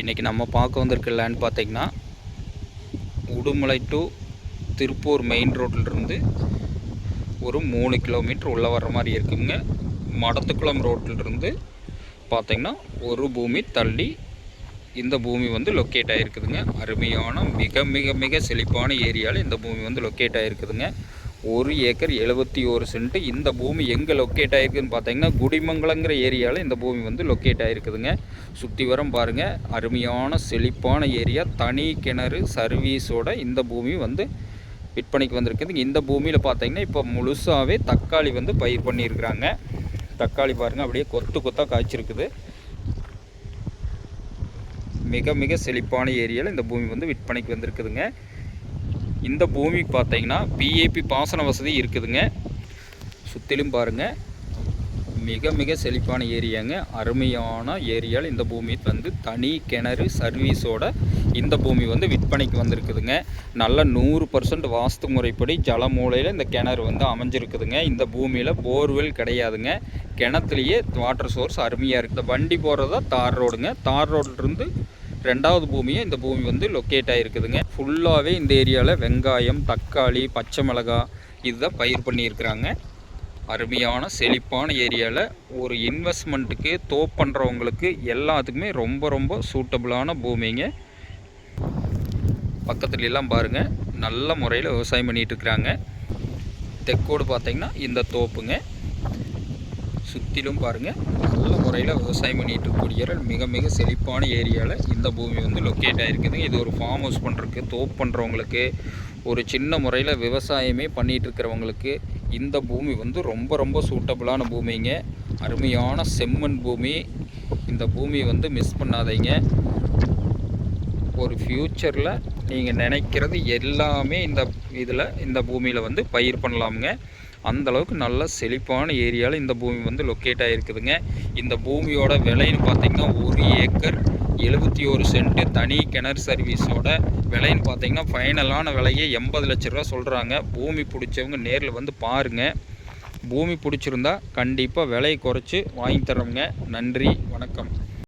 இன்றைக்கி நம்ம பார்க்க வந்திருக்க லேண்ட் பார்த்திங்கன்னா உடுமலை டு திருப்பூர் மெயின் ரோட்டிலிருந்து ஒரு மூணு கிலோமீட்டர் உள்ளே வர்ற மாதிரி இருக்குங்க. மடத்துக்குளம் ரோட்டிலிருந்து பார்த்திங்கன்னா ஒரு பூமி தள்ளி இந்த பூமி வந்து லொக்கேட் ஆகிருக்குதுங்க அருமையான மிக மிக மிக செழிப்பான ஏரியாவில் இந்த பூமி வந்து லொக்கேட் ஆகிருக்குதுங்க ஒரு ஏக்கர் எழுபத்தி ஒரு சென்ட்டு இந்த பூமி எங்கே லொக்கேட் ஆகிருக்குன்னு பார்த்தீங்கன்னா குடிமங்கலங்கிற ஏரியாவில் இந்த பூமி வந்து லொக்கேட் ஆகிருக்குதுங்க சுற்றி வரம் பாருங்கள் அருமையான செழிப்பான ஏரியா. தனி கிணறு சர்வீஸோட இந்த பூமி வந்து விற்பனைக்கு வந்திருக்குது இந்த பூமியில் பார்த்தீங்கன்னா இப்போ முழுசாகவே தக்காளி வந்து பயிர் பண்ணியிருக்கிறாங்க. தக்காளி பாருங்கள் அப்படியே கொத்து கொத்தாக காய்ச்சிருக்குது. மிக மிக செழிப்பான ஏரியாவில் இந்த பூமி வந்து விற்பனைக்கு வந்திருக்குதுங்க. இந்த பூமி பார்த்தீங்கன்னா பிஏபி பாசன வசதி இருக்குதுங்க. சுற்றிலும் பாருங்கள் மிக மிக செழிப்பான ஏரியாங்க. அருமையான ஏரியாவில் இந்த பூமி வந்து தனி கிணறு சர்வீஸோட இந்த பூமி வந்து விற்பனைக்கு வந்திருக்குதுங்க. நல்ல நூறு பர்சன்ட் வாஸ்து முறைப்படி ஜல மூலையில் இந்த கிணறு வந்து அமைஞ்சிருக்குதுங்க. இந்த பூமியில் போர்வெல் கிடையாதுங்க. கிணத்துலேயே வாட்டர் சோர்ஸ் அருமையாக இருக்குது வண்டி போகிறதா தார் ரோடுங்க தார் ரோட்லேருந்து ரெண்டாவது பூமியை இந்த பூமி வந்து லொக்கேட் ஆகிருக்குதுங்க ஃபுல்லாகவே இந்த ஏரியாவில் வெங்காயம் தக்காளி பச்சை மிளகா இதுதான் பயிர் பண்ணியிருக்கிறாங்க. அருமையான செழிப்பான ஏரியாவில் ஒரு இன்வெஸ்ட்மெண்ட்டுக்கு தோப் பண்ணுறவங்களுக்கு எல்லாத்துக்குமே ரொம்ப ரொம்ப சூட்டபுளான பூமிங்க. பக்கத்துலலாம் பாருங்கள் நல்ல முறையில் விவசாயம் பண்ணிகிட்ருக்குறாங்க தெக்கோடு பார்த்திங்கன்னா இந்த தோப்புங்க. சுற்றிலும் பாருங்கள் நல்ல முறையில் விவசாயம் பண்ணிட்டு இருக்கக்கூடிய மிக மிக செழிப்பான ஏரியாவில் இந்த பூமி வந்து லொக்கேட் ஆகிருக்குது இது ஒரு ஃபார்ம் ஹவுஸ் பண்ணுறதுக்கு தோப் பண்ணுறவங்களுக்கு ஒரு சின்ன முறையில் விவசாயமே பண்ணிகிட்டு இருக்கிறவங்களுக்கு இந்த பூமி வந்து ரொம்ப ரொம்ப சூட்டபுளான பூமிங்க. அருமையான செம்மண் பூமி. இந்த பூமியை வந்து மிஸ் பண்ணாதீங்க. ஒரு ஃப்யூச்சரில் நீங்கள் நினைக்கிறது எல்லாமே இந்த இதில் இந்த பூமியில் வந்து பயிர் பண்ணலாமுங்க. அந்தளவுக்கு நல்ல செழிப்பான ஏரியாவில் இந்த பூமி வந்து லொக்கேட் ஆகிருக்குதுங்க இந்த பூமியோட விலைன்னு பார்த்திங்கன்னா ஒரு ஏக்கர் எழுபத்தி ஒரு சென்ட்டு தனி கிணறு சர்வீஸோட விலைன்னு பார்த்தீங்கன்னா ஃபைனலான விலையே எண்பது லட்ச ரூபா சொல்கிறாங்க பூமி பிடிச்சவங்க நேரில் வந்து பாருங்கள் பூமி பிடிச்சிருந்தா கண்டிப்பாக விலையை குறைச்சி வாங்கி தரோங்க நன்றி வணக்கம்.